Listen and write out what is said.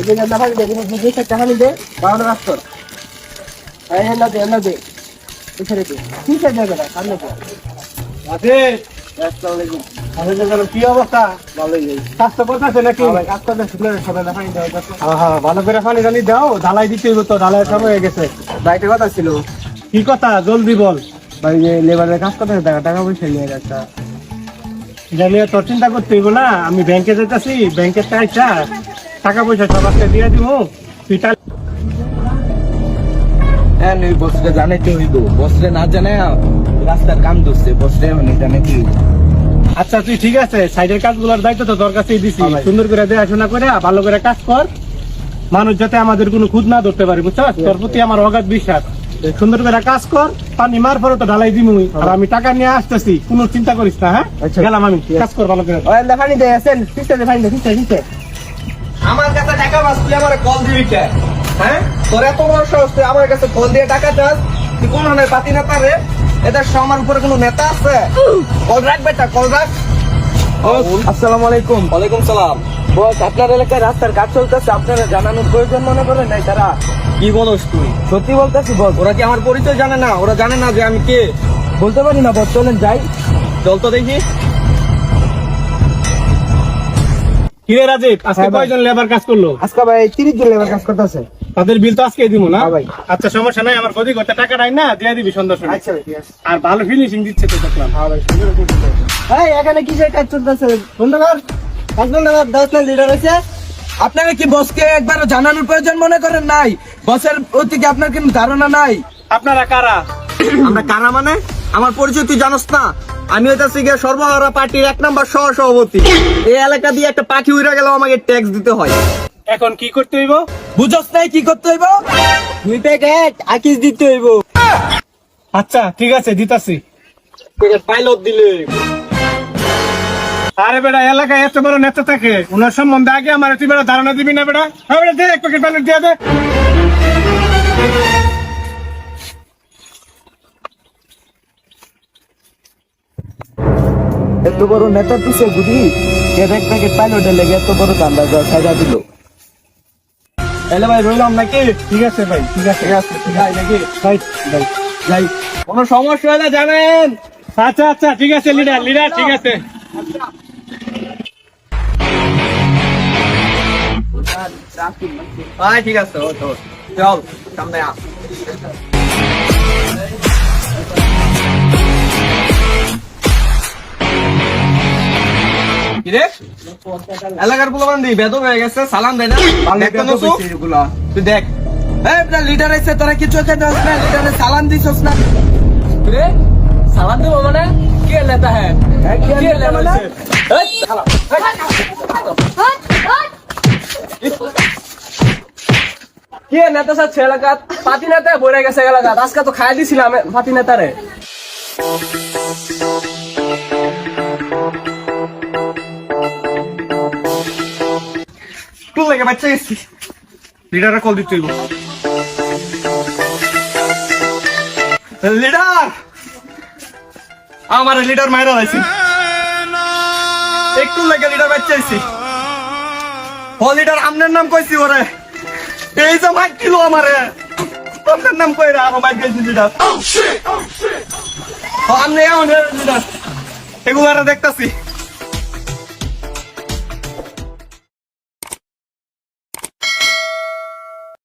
এই যে না ভাই দেখুন দুই দুই হানি দে বারোটা রাখ কর এই দে না দে এখানে দে। কি চাই দেবে সামনে দে আছে আসসালামু আলাইকুম। আমি কি অবস্থা? ভালোই যাই স্বাস্থ্য করতেছে নাকি? কাজ করতে শুনলে সবাই না পানি দেওয়া হ্যাঁ হ্যাঁ ভালো করে পানি জানি দাও ঢালাই দিতে হইব তো ঢালাই সময় হয়ে গেছে। বাইকে কথা ছিল। কি কথা? জলদি বল। ভাই লেবারের কাজ করতে টাকা টাকা পয়সা নিয়ে একটা জানি তোর চিন্তা করতে হইব না আমি ব্যাংকে যেতেছি ব্যাংকের টাকা টাকা পয়সা সবাইকে দিয়ে দিব তুই হ্যাঁ ওই বসরে জানাইতে হইব? বসরে না জানে রাস্তার কাম ধরছে বসরে মানে জানাইতে হইব? আচ্ছা তুই ঠিক আছে সাইডের কাজগুলোর দায়িত্ব তো তোর কাছেই দিছি। সুন্দর করে দেখাশোনা করে ভালো করে কাজ কর। মানুষ যাতে আমাদের কোনো খুদ না ধরতে পারে বুঝছস তোর প্রতি আমার অগাধ বিশ্বাস। সুন্দর করে কাজ কর পানি মার পরে তো ঢালাই দিমুই আর আমি টাকা নিয়ে আসতেছি কোনো চিন্তা করিস না হ্যাঁ? আচ্ছা। গেলাম আমি কাজ কর ভালো করে। ওই না পানি দে আসেন পানি ফিসতে ফিসতে আমার কাছে টাকা বাস তুই আমার কল দিবি কে? হ্যাঁ? তোর এত বড় সাহস তুই আমার কাছে কল দিয়ে টাকা চাস? তুই কোন ধরনের পাতি নেতা রে? এদের সমান উপরে কোনো নেতা আছে? কল রাখ বেটা কল রাখ। আসসালামু আলাইকুম ওয়ালাইকুম সালাম। বস আপনার এলাকায় রাস্তার কাজ চলতেছে আপনারা জানানোর প্রয়োজন মনে করেন নাই তারা? কি বলস তুই? সত্যি বলতেছি বস। ওরা কি আমার পরিচয় জানে না? ওরা জানে না যে আমি কে? বলতে পারি না বস চলেন যাই। চল তো দেখি। কিরে রাজীব আজকে হ্যাঁ কয়জন লেবার কাজ করল? আজকে ভাই তিরিশ জন লেবার কাজ করতেছে। তাদের বিল তো আজকে দিব না? হ্যাঁ ভাই। আচ্ছা সমস্যা নাই আমার করতে টাকা নাই না দিয়ে দিবি সন্ধ্যা সময়। আচ্ছা আর ভালো ফিনিশিং দিচ্ছে তো দেখলাম। হ্যাঁ ভাই সুন্দর এখানে কিসের কাজ চলতেছে? সুন্দর কাজ বন্ধ দশ না লিটার হয়েছে। আপনারা কি বসকে একবার জানানোর প্রয়োজন মনে করেন নাই? বসের প্রতি কি আপনার কোনো ধারণা নাই? আপনারা কারা? আমরা কারা মানে? আমার পরিচয় তুই জানোস না? আমি হইতাছি গিয়ে সর্বহারা পার্টির এক নম্বর সহ সভাপতি এই এলাকা দিয়ে একটা পাখি উড়ে গেলেও আমাকে ট্যাক্স দিতে হয়। এখন কি করতে হইব? বুঝস নাই কি করতে হইব? দুই প্যাকেট আকিস দিতে হইব। আচ্ছা ঠিক আছে দিতাছি। পাইলট দিলে। আরে বেটা এলাকায় এত বড় নেতা থাকে ওনার সম্বন্ধে আগে আমার তুই বেটা ধারণা দিবি না বেটা। হ্যাঁ বেটা দে এক প্যাকেট ব্যালেট দিয়ে দে। এত বড় নেতা দিছে বুঝি? কে এক প্যাকেট পাইলটের লেগে এত বড় চান্দা সাজা দিল। এলে ভাই রইলাম নাকি? ঠিক আছে ভাই ঠিক আছে। ঠিক আছে যাই নাকি ভাই ভাই যাই। কোনো সমস্যা হলে জানেন। আচ্ছা আচ্ছা ঠিক আছে লিডার লিডার ঠিক আছে। ভাই ঠিক আছে ও তো। চল সামনে আ কিরে এলাকার পোলাপান দি বেদব হয়ে গেছে সালাম দেয় না। দেখ তো নসু। তুই দেখ। লিডার এসে তোরা কিছু না? লিডারে সালাম দিছস না? রে? সালাম দেবো মানে? কে হ্যাঁ কে নেতা কে নেতা স্যার পাতি নেতা বইরে গেছে এলাকাত। আজকে তো খাই দিছিলাম পাতি নেতারে। তুই বাচ্চা গেছি লিডারে কল দিতে হইব। লিডার! আমার লিডার মাইরা লাইছি। একটু লাগে লিডার বাচ্চাইছি ও লিডার আমনের নাম কইছি ওরে। এই যে মাইক দিল আমারে। তোর নাম কই রে আমার মাইক দিয়েছি লিডার। ও আমনে এমন লিডার। এগুলো দেখতাছি।